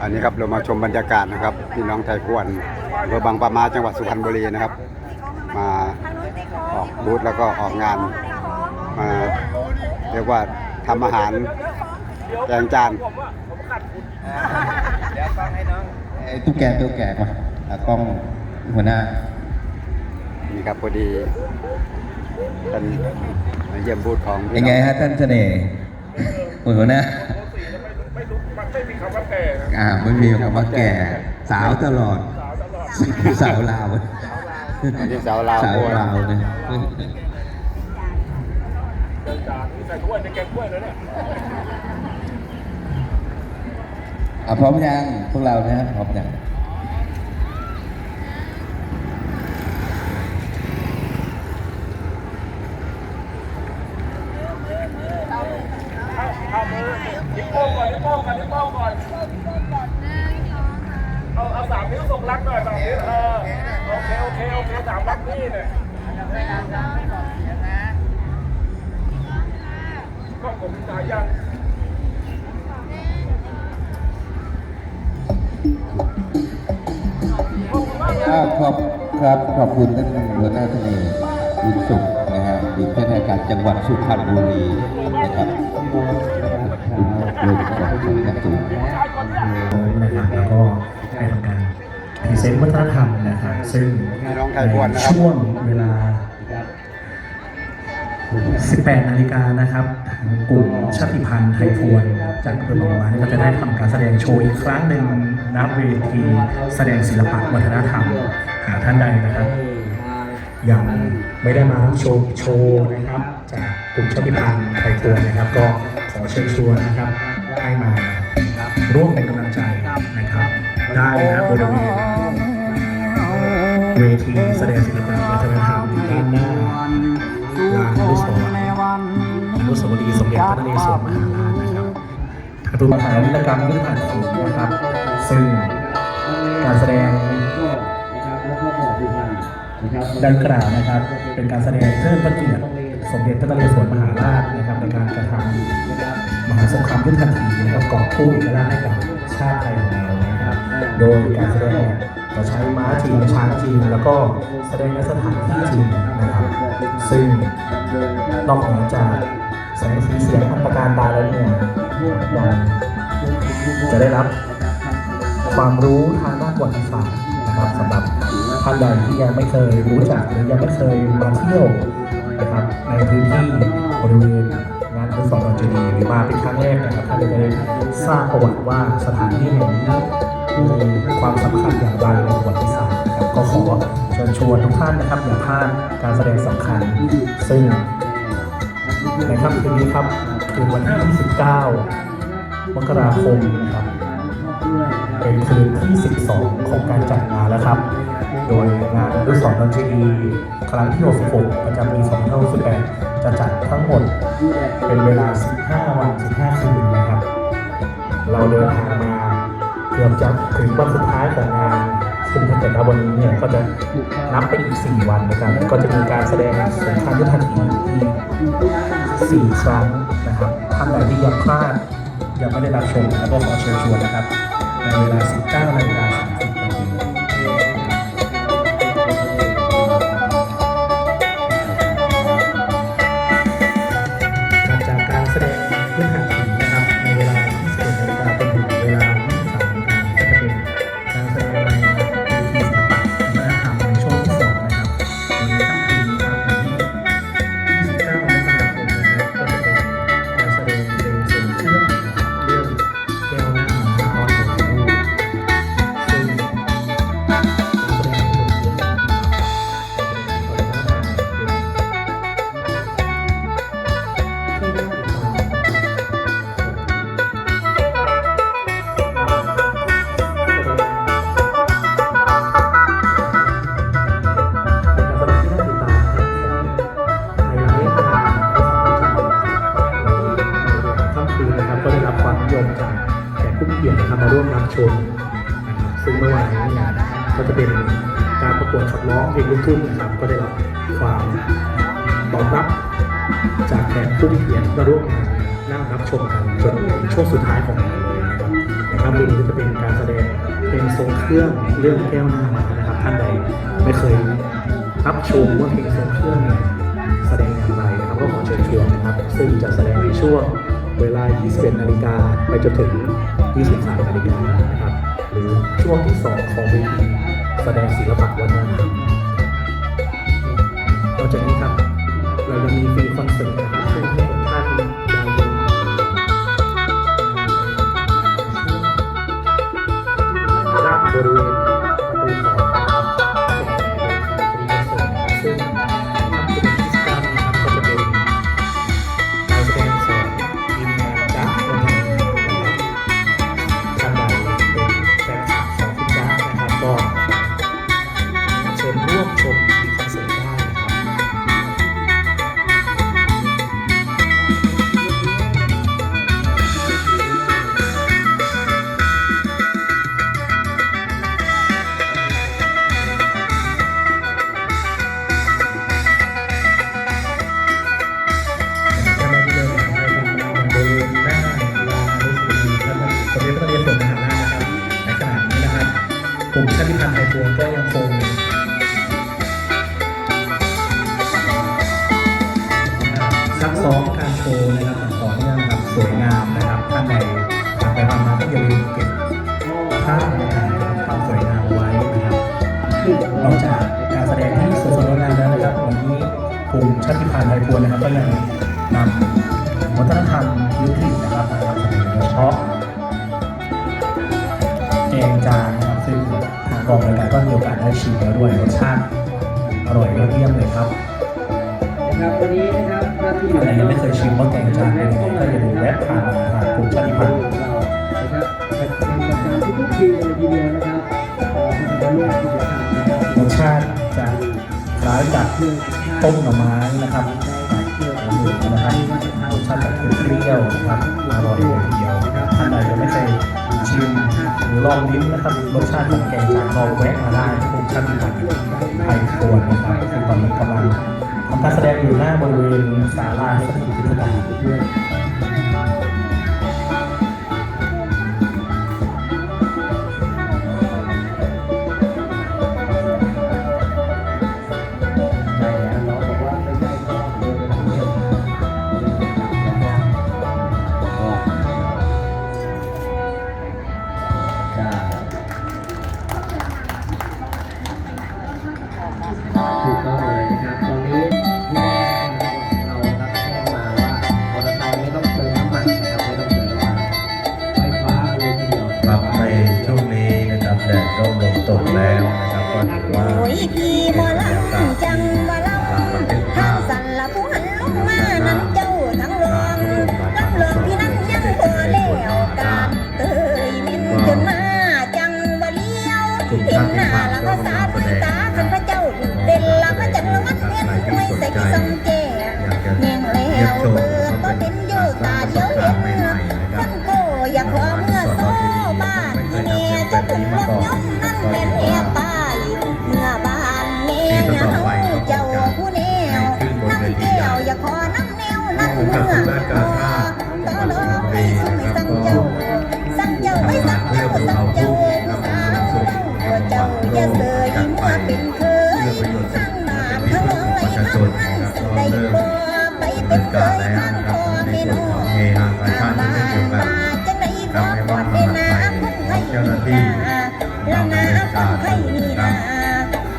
อันนี้ครับเรามาชมบรรยากาศนะครับพี่น้องไทยพวนอำเภอบางปะมาจังหวัดสุพรรณบุรีนะครับ มาออกบูธแล้วก็ออกงานมาเรียกว่าทำอาหารแกงจานไอ้ตุ๊กแกตุ๊กแกมาตากล้องหัวหน้านี่ครับพอดีเป็นมาเยี่ยมบูธของเป็พี่นน้ไงองฮะท่านเสน่ห์หัวหน้าไม่มีคำว่า แก่นะอ่าไม่มีคำว่าแก่สาวตลอดสาวลาวอันนี้สาวลาวสาวลาวนะเดินจากนี่ใส่ถ้วยในแกงถ้วยเลยเนี่ยอะพร้อมยังพวกเรานะพร้อมยัง อ่าขอบครับขอบคุณท่านหัวหน้าเสน่ห์บุญสุขนะฮะอยู่ท่านในการจังหวัดสุพรรณบุรีนะครับคุณลงจากสังกัดสูงนะครับแล้วก็ได้ทำการพรีเซนต์วัฒนธรรมนะครับซึ่งพี่น้องไทยพวนนะครับช่วงเวลา 18 นาฬิกานะครับทางกลุ่มชาติพันธุ์ไทยพวนจากอำเภอบางบานก็จะได้ทำการแสดงโชว์อีกครั้งหนึ่ง ณเวทีแสดงศิลปะวัฒนธรรม หากท่านใดนะครับยังไม่ได้มาชมโชว์นะครับจากกลุ่มชาติพันธุ์ไทยพวนนะครับ ก็ขอเชิญชวนนะครับให้มาร่วมเป็นกำลังใจนะครับ ได้นะบริเวณเวทีแสดงศิลปะวัฒนธรรมด้านหน้าลานอนุสรณ์อนุสาวรีย์สมเด็จพระนเรศวรมหาราช รับกระตุ้นมหาวิทยกรรมยุทธหัตถีนะครับ ซึ่งการแสดงดังกล่าวนะครับ เป็นการแสดงเทิดพระเกียรติสมเด็จพระนเรศวรมหาราชนะครับในการกระทำมหาสงครามยุทธหัตถีนะครับกอบกู้เอกราชให้กับชาติไทยของเรานะครับ โดยการแสดงจะใช้ม้าจริงช้างจริงแล้วก็แสดงในสถานที่จริงนะครับ ซึ่งนอกเหนือจากแสงสีเสียงอันประการตาแล้วเนี่ย จะได้รับความรู้ทางด้านประวัติศาสตร์นะครับสำหรับท่านใดที่ยังไม่เคยรู้จักหรือยังไม่เคยมาเที่ยวนะครับในพื้นที่บริเวณงานอนุสาวรีย์เจดีหรือมาเป็นครั้งแรกนะครับท่านจะได้ทราบประวัติว่าสถานที่แห่งนี้มีความสำคัญอย่างไรในประวัติศาสตร์นะครับก็ขอเชิญชวนทุกท่านนะครับอย่าพลาดการแสดงสำคัญ ซึ่งในค่ำคืนนี้ครับ คืนวันที่29มกราคมนะครับ เป็นคืนที่ 12 ของการจัดงานแล้วครับ โดยงานรุ่นสอนดนตรีครั้งที่66ประจำปี2568จะจัดทั้งหมดเป็นเวลา 15 วัน 15 คืนนะครับ เราเดินทางมาเกือบจะถึงวันสุดท้ายของงานซึ่งถ้าเกิดว่าวันนี้เนี่ยก็จะนับไปอีก 4 วันนะครับ ก็จะมีการแสดงสงครามยุทธหัตถีอีก 4 ครั้งนะครับท่านใดที่ยังพลาดยังไม่ได้รับชมแล้วก็ขอเชิญชวนนะครับ เมื่อวานนี้เนี่ยก็จะเป็นการประกวดขับร้องเพลงลูกทุ่งนะครับ ก็ได้รับความตอบรับจากแขกผู้มีเกียรติมาร่วมงานนั่งรับชมกันจนช่วงสุดท้ายของงานเลยนะครับในค่ครับปีนี้ก็จะเป็นการแสดงเพลงทรงเครื่องเรื่องแก้วหน้ามานะครับ ท่านใดไม่เคยรับชมว่าเพลงทรงเครื่องเนี่ยแสดงอย่างไรนะครับก็ขอเชิญชวนนะครับ ซึ่งจะแสดงในช่วงเวลา 21 นาฬิกาไปจนถึง 23 นาฬิกานะครับ รือช่วงที่สองของเวทีแสดงศิลปะวัฒนธรรมนอกจากนี้ครับ เรายังมีฟรีคอนเสิร์ตนะครับซึ่งให้ทุกท่านได้ดูด้านบริเวณ กลุ่มชาติพันธุ์ไทยพวงก็ยังคงซักซ้อมการโชว์นะครับองต่อเนื่องนะครับสวยงามนะครับท่านใดผ่านไปผ่านมาก็อย่าลืมเก็บภาพบรรยากาศความสวยงามไว้นะครับนอกจากการแสดงที่สวยๆงามแล้วนะครับวันนี้กลุ่มชาติพันธุ์ไทยพวนนะครับก็ยังนำวัฒนธรรม กองรายการก็มีโอกาสได้ชิมแล้วด้วยรสชาติอร่อยยอดเยี่ยมเลยครับนะครับวันนี้นะครับหน้าที่ท่านใดยังไม่เคยชิมว่าแกงจานเป็นยังไงก็อย่าลืมแวะผ่านมาทางกลุ่มชาติพันธุ์เรานะครับเป็นประจำทุกๆปีเลยทีเดียวนะครับเราจะร่วมกิจกรรมนะครับรสชาติจะคล้ายกับต้มหน่อไม้นะครับหมูนะครับรสชาติแบบเปรี้ยวๆนะครับอร่อยเลยทีเดียวท่านใดยังไม่เคยชิม หรือลองลิ้มนะครับรสชาติของแกงจากลองแวะมาได้ทุกชาติพันธุ์ไทยควรนะครับซึ่งตอนนี้กำลังทำการแสดงอยู่หน้าบริเวณศาลาสถิตยุทธการด้วย อยากจะแม่งแล้วเปิดก็เห็นอยู่ตาเดียวเห็นท่านโกอยากขอเมื่อโซ่บ้านที่แม่จะขึ้นรถยนต์นั่นเป็นเมียตายเมื่อบ้านแม่เหงาเจ้าผู้แนวน้ำแก้วอย่าขอน้ำแนวน้ำเมื่อก็เลยไม่สั่งเจ้าสั่งเจ้าไม่สั่งเจ้าสั่งเจ้าผู้สาวเจ้าอย่าเสยเมื่อเป็นเคยสั่ง ไปเป็นเคยทางพ่อแม่น้องเฮฮากาชาติเช่นเดียวกันจังไดก็ปลอดเป็นน้ำคนไทยนี่นาละนาคนไทยนี่นา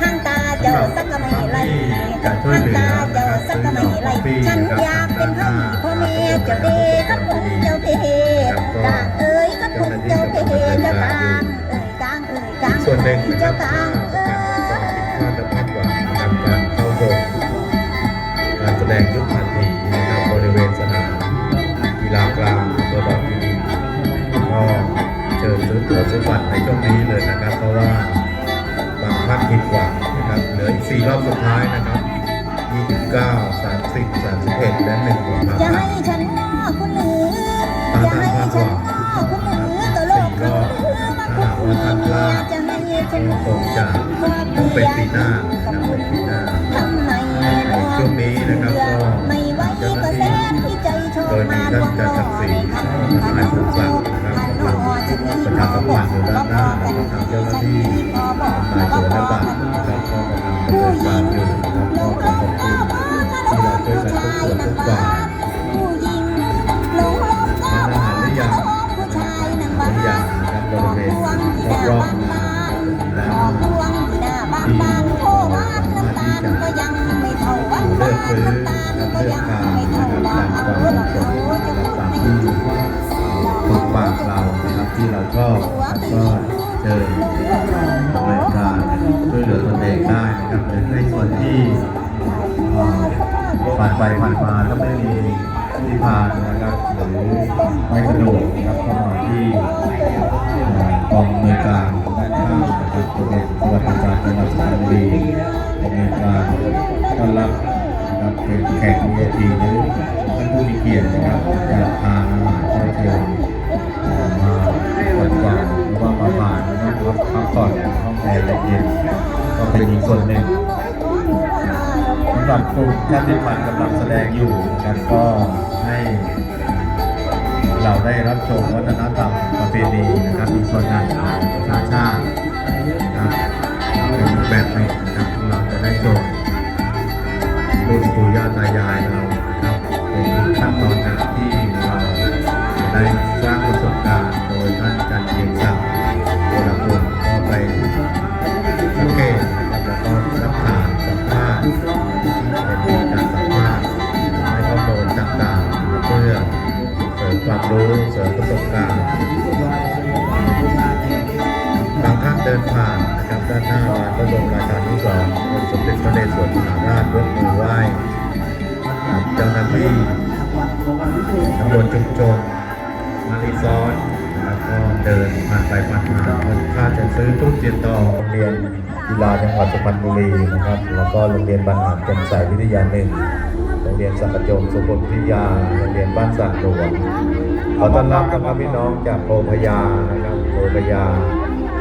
ห้างตาเจ้าสักก็ไม่ไหลห้างตาเจ้าสักก็ไม่ไหลฉันอยากเป็นให้พ่อแม่เจ้าเดกับผมเจ้าเทกตางเอ้ยกับผมเจ้าเทเจ้ากางเอ้ยกางเอ้ยกางส่วนหนึ่งนะครัเจ้าบ เหลือตั๋วซื้อบัตรในช่วงนี้เลยนะครับ เพราะว่าบางท่านผิดหวังนะครับเหลืออีกสี่รอบสุดท้ายนะครับ29 30 31 และ1กุมภาจะให้ฉันว่าคุณหรือจะให้ฉันว่าคุณหรือก็โลกเขาเพื่อมาคุณหรือจะให้ฉันก็คงจะต้องเป็นปีหน้านะครับเป็นปีหน้าในช่วงนี้นะครับก็เจ้าหน้าที่โดยมีท่านจัดศักดิ์ศรีทนายผู้สั่งนะครับ กำลังประชาพวกก็พอกันดีฉันมีพอบอกนายก็โจพและอบัตกัรนนะครับก็กำลังดำเนินการอยู่นะครับก็ขอขอบคุณที่เราช่วยกันทุกส่วนทุกฝ่ายผู้หญิงหลงรักก็ทานอาหารหรือยังผู้ชายนั่งหบ้ารือยังนะครับบริเวณรอบๆงานนะครับขอบพวงที่หน้าบ้านบางโคบานน้ำตาลก็ยังไม่เท่าวันเลืวาอกนซื้อน้ำตาละครับก็เลือยักงทานไม่นะเท่าครับเราตามความเหมาะสะครับตามที่พูถูดกปากเรานะครับ ที่เราชอบนะครับก็เชิญดำเนินการช่วยเหลือตนเองได้นะครับหรือในส่วนที่ผ่านไปผ่านมาก็ไม่มีที่ผ่านนะครับหรือไม่สะดวกนะครับก็มาที่กองอำนวยการด้านข้างนะครับตัวเองสวัสดิการจังหวัดสุพรรณบุรีดำเนินการต้อนรับนะครับเป็นแขก VIP หรือท่านผู้มีเกียรตินะครับจะทานอาห ก่อนห้องแอร์เย็นก็เป็นอีกส่วนหนึ่งสำหรับกลุ่มชาติพันธุ์กำลังแสดงอยู่กันก็ให้เราได้รับชมวัฒนธรรมประเพณีนะครับมีส่วนงานของประชาชาตินะครับเป็นแบบหนึ่งนะครับเราจะได้ชมรุ่นปู่ย่าตายายเรา ด้านหน้าลานพระบรมราชานุสรณ์องค์สมเด็จพระนเรศวรมหาราชยกมือไหว้กับเจ้าหน้าที่ตำรวจชุมชนมารีซอนนะครับก็เดินผ่านไปผ่านมาถ้าจะซื้อตู้เจียนตองโรงเรียนกีฬาจังหวัดสุพรรณบุรีนะครับ แล้วก็โรงเรียนบรรหารแจ่มใสวิทยาหนึ่งโรงเรียนสังกะจงสุพลพิทยาโรงเรียนบ้านสันหลวงขอต้อนรับนะครับพี่น้องจากโพพยานะครับโพพยา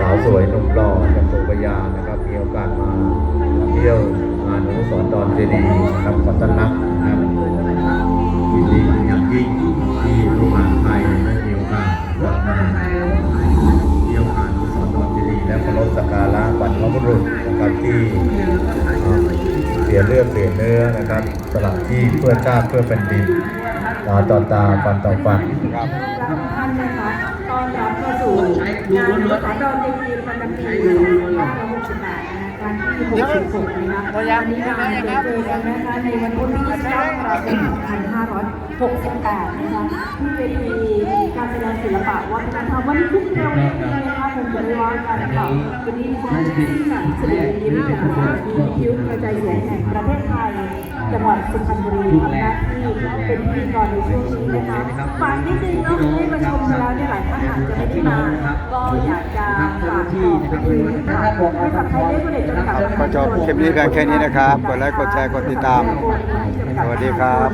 สาวสวยหนุ่มหล่อจากโพพยานะครับมีโอกาสมาเที่ยวงานอนุสรณ์ดอนเจดีย์นะครับขอต้อนรับนะครับยินดีอย่างยิ่งที่ลูกหลาไทยได้มีโอกาสกลับมาเที่ยวงานอนุสรณ์ดอนเจดีย์และเคารพสักการะบรรพบุรุษนะครับที่เสียเลือดเสียเนื้อนะครับสลับที่เพื่อชาติเพื่อแผ่นดินตาต่อตาฟันต่อฟันครับ อนรับเข้าสู่ 66ตัวอย่างนี้นะนะครับนะคะในวันพุธที่29ตุลาคม2568นะคะที่เวทีการแสดงศิลปะวัฒนธรรมวันนี้ทุกเร็วเลยนะคะผมจะได้ร้องกันค่ะวันนี้ดิฉันที่สันสด็จยิ้มจากสถานีคิ้วกระจายเสยงแห่งประเทศไทยจังหวัดสุพรรณบุรีทำหน้าที่เป็นพิธีกรในช่วงนี้นะคะฝากนิดนึงเนาะให้มาชมมาแล้วเนี่หลายท่านอาจจะไม่ได้มาก็อยากจะฝากบอกไปถึงให้กับไทยได้ผลิตจนกับก็จบคลิปนี้เพียงแค่นี้นะครับ กดไลค์ กดแชร์ กดติดตาม สวัสดีครับ